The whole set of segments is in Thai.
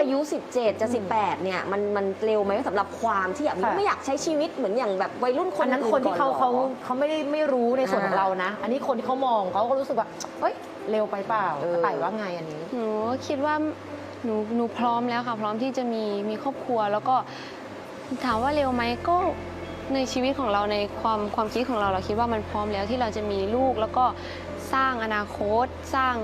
17 จะ 18 เนี่ย มันมันเร็วไหมสำหรับความที่อยากค่ะ ไม่อยากใช้ชีวิตเหมือนอย่างแบบวัยรุ่นคนอันนั้นอื่คนที่เขาก่เขาหรอ เขาไม่ได้ไม่รู้ในส่วนของอ่าเรานะ อันนี้คนที่เขามองเขาก็รู้สึกว่าเฮ้ยเร็วไปเปล่าเออกระต่ายว่าไงอันนี้ หนูคิดว่าหนูหนูพร้อมแล้วค่ะ พร้อมที่จะมีมีครอบครัว แล้วก็ถามว่าเร็วไหมก็ในชีวิตของเราในความความคิดของเราเราคิดว่ามันพร้อมแล้วที่เราจะมีลูก แล้วก็ สร้างอนาคต สร้าง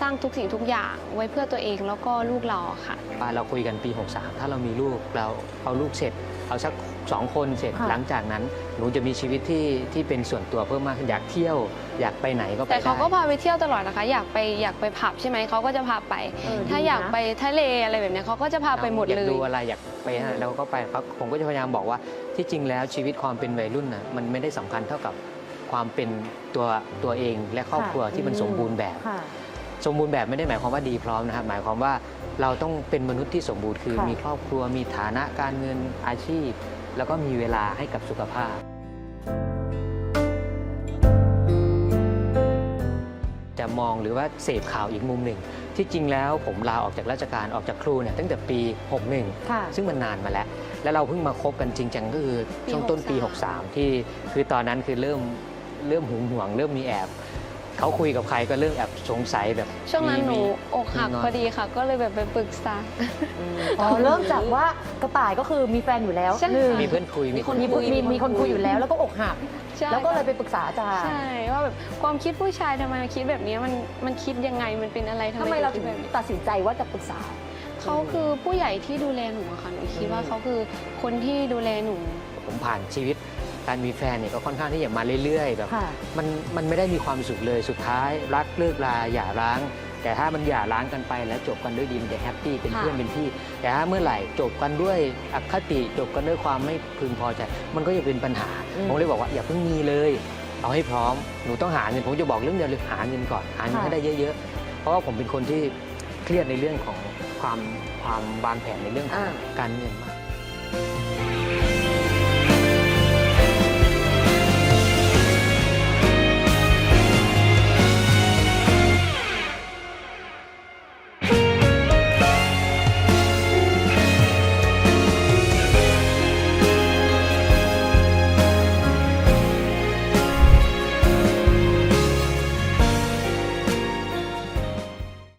สร้างทุกสิ่งทุกอย่างไว้เพื่อตัวเองแล้วก็ลูกเราอะค่ะอ่าเราคุยกันปี 63 ถ้าเรามีลูกเราเอาลูกเสร็จ เอาสักสองคนเสร็จค่ะหลังจากนั้นหนูจะมีชีวิตที่ที่เป็นส่วนตัวเพิ่มมากขึ้นอยากเที่ยว อยากไปไหนก็ไปแต่เขาก็ได้พาไปเที่ยวตลอดนะคะ อยากไปอยากไปผับใช่ไหมเขาก็จะพาไปเออถ้าดีนะอยากไปทะเลอะไรแบบเนี้ยเขาก็จะพาไปหมดอยาเลกยดูอะไรอยากไปฮะเราก็ไปครับผมก็จะพยายามบอกว่าที่จริงแล้วชีวิตความเป็นวัยรุ่นน่ะมันไม่ได้สำคัญเท่ากับ ความเป็นตัวตัวเองและครอบครัวที่มันสมบูรณ์แบบ ค่ะ สมบูรณ์แบบไม่ได้หมายความว่าดีพร้อมนะครับ หมายความว่าเราต้องเป็นมนุษย์ที่สมบูรณ์คือ ค่ะ มีครอบครัวมีฐานะการเงินอาชีพ แล้วก็มีเวลาให้กับสุขภาพ จะมองหรือว่าเสพข่าวอีกมุมหนึ่ง ที่จริงแล้วผมลาออกจากราชการออกจากครูเนี่ยตั้งแต่ปี 61 ค่ะ ซึ่งมันนานมาแล้ว แล้วเราเพิ่งมาคบกันจริงจังก็คือปีช่วงต้นปี63 63 ที่คือตอนนั้นคือเริ่ม เริ่มหึงหวง เริ่มมีแอบเขาคุยกับใครก็เริ่มแอบสงสัยแบบช่วงนั้นมีหนูมีอกหักมีงอนพอดีค่ะ ก็เลยแบบไปปรึกษา อ๋อเริ่มจากว่ากระต่ายก็คือมีแฟนอยู่แล้วใช่หนึ่งมีเพื่อนคุยมีคนมีคุยมีมีมีคคนนคุคุยยอยู่แล้วแล้วก็อกหักใช่แล้วก็เลยไปปรึกษาอาจารย์ใช่ว่าแบบความคิดผู้ชายทำไมมาคิดแบบนี้มันมันคิดยังไงมันเป็นอะไรทำไมเราคิถึดงแบบนี้ตัดสินใจว่าจะปรึกษาเขาคือผู้ใหญ่ที่ดูแลหนูอะค่ะหนูคิดว่าอืมเขาคือคนที่ดูแลหนู ผมผ่านชีวิต การมีแฟนเนี่ยก็ค่อนข้างที่จะมาเรื่อยๆแบบค่ะมันมันไม่ได้มีความสุขเลยสุดท้าย รักเลิกลาหย่าร้าง แต่ถ้ามันหย่าร้างกันไปแล้วจบกันด้วยดีมันจะแฮปปี้เป็นค่ะ เพื่อนเป็นพี่ แต่ถ้าเมื่อไหร่จบกันด้วยอคติจบกันด้วยความไม่พึงพอใจ มันก็จะเป็นปัญหา อืมผมเลยบอกว่าอย่าเพิ่งมีเลย เอาให้พร้อมหนูต้องหาเงินผมจะบอกเรื่องเดียวเลยหาเงินก่อนหาเงินค่ะ ให้ได้เยอะๆเพราะว่าผมเป็นคนที่เครียดในเรื่องของความความวางแผนในเรื่องของอ่า การเงินมาก